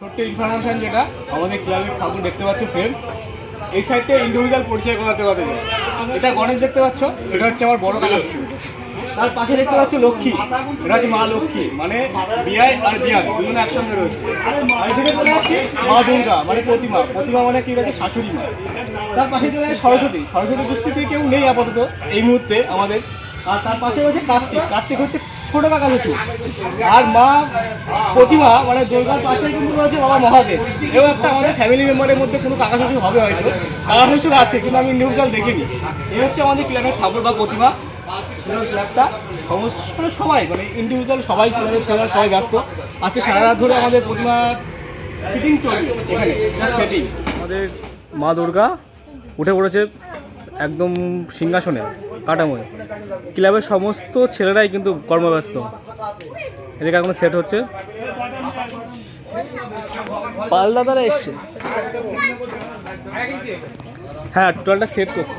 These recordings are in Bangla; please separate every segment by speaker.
Speaker 1: ছোট্ট ইনফরমেশন যেটা, আমাদের ক্লাবের ঠাকুর দেখতে পাচ্ছ ফ্রেম এই সাইডটা ইন্ডিভিজুয়াল পরিচয় করাতে পারবে এটা গণেশ দেখতে পাচ্ছ? এটা হচ্ছে আমার বড় কাকা। তার পাশে দেখতে পাচ্ছ লক্ষ্মী। এটা হচ্ছে মা লক্ষ্মী। মানে বিয়ায় আর বিয়ান, দুজন একসঙ্গে রয়েছে। আর এদিকে চলে আসছি মা দুর্গা মানে প্রতিমা। প্রতিমা মানে কি? রয়েছে শাশুড়ি মা। তার পাশে চলে আসছে সরস্বতী। সরস্বতী পুষ্টিতে কেউ নেই আপাতত এই মুহূর্তে আমাদের। আর তার পাশে রয়েছে কার্তিক। কার্তিক হচ্ছে ছোট কাকা শ্বশুর আর মা, প্রতিমা মানে দুর্গার পাশে কিন্তু রয়েছে বাবা মহাদেব। এবং একটা আমাদের ফ্যামিলি মেম্বারের মধ্যে কোনো কাকা শ্বশুর হবে হয়তো। কাকা শ্বশুর আছে, কিন্তু আমি নিউজ ইন্ডিভিজুয়াল দেখিনি। এই হচ্ছে আমাদের ক্লাবের ঠাকুর বা প্রতিমা। পুরো ক্লাবটা সমস্ত মানে সবাই মানে ইন্ডিভিজুয়াল সবাই ক্লাবের ছেলেরা সবাই ব্যস্ত। আজকে সারা রাত ধরে আমাদের প্রতিমা ফিটিং চলবে এখানে সেটিং আমাদের মা দুর্গা উঠে পড়েছে একদম সিংহাসনে। কাটাময় ক্লাবের সমস্ত ছেলেরাই কিন্তু কর্মব্যস্ত। এদিকে এখনও সেট হচ্ছে। পাল্লা দ্বারা এসছে। হ্যাঁ টোটালটা সেট করছে।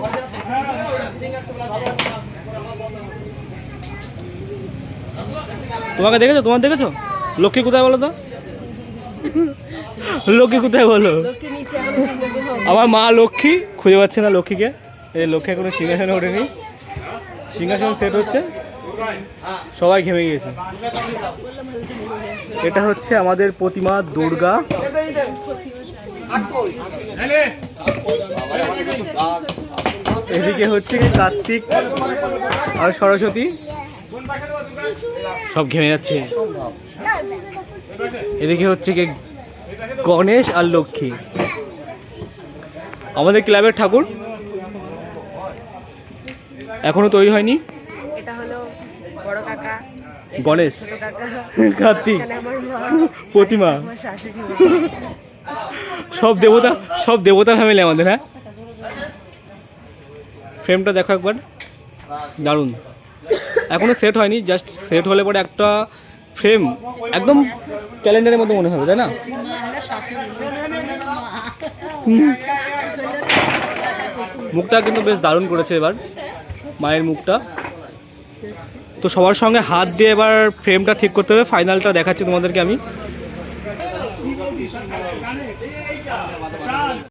Speaker 1: তোমাকে দেখেছ? তোমার দেখেছ? লক্ষ্মী কোথায় বলো তো? লক্ষ্মী কোথায় বলো? আমার মা লক্ষ্মী খুঁজে পাচ্ছে না লক্ষ্মীকে। এই লক্ষ্মী এখনও সিংহাসনে ওঠেনি। সিংহাসন সেট হচ্ছে। সবাই ঘেমে গিয়েছে। এটা হচ্ছে আমাদের প্রতিমা দুর্গা। এদিকে হচ্ছে কার্তিক আর সরস্বতী। সব ঘেমে যাচ্ছে। এদিকে হচ্ছে কি গণেশ আর লক্ষ্মী। আমাদের ক্লাবের ঠাকুর এখনও তৈরি হয়নি?
Speaker 2: এটা হলো বড় কাকা।
Speaker 1: গণেশ। কার্তিক। প্রতিমা। সব দেবতা সব দেবতা ফ্যামিলি আমাদের হ্যাঁ? ফ্রেমটা দেখো একবার। দারুণ। এখনও সেট হয়নি জাস্ট সেট হলে পরে একটা ফ্রেম একদম ক্যালেন্ডারের মতো মনে হবে তাই না? মুখটা কিন্তু বেশ দারুণ করেছে এবার। মায়ের মুখটা। তো সবার সঙ্গে হাত দিয়ে এবার ফ্রেমটা ঠিক করতে হবে, ফাইনালটা দেখাচ্ছি তোমাদেরকে আমি।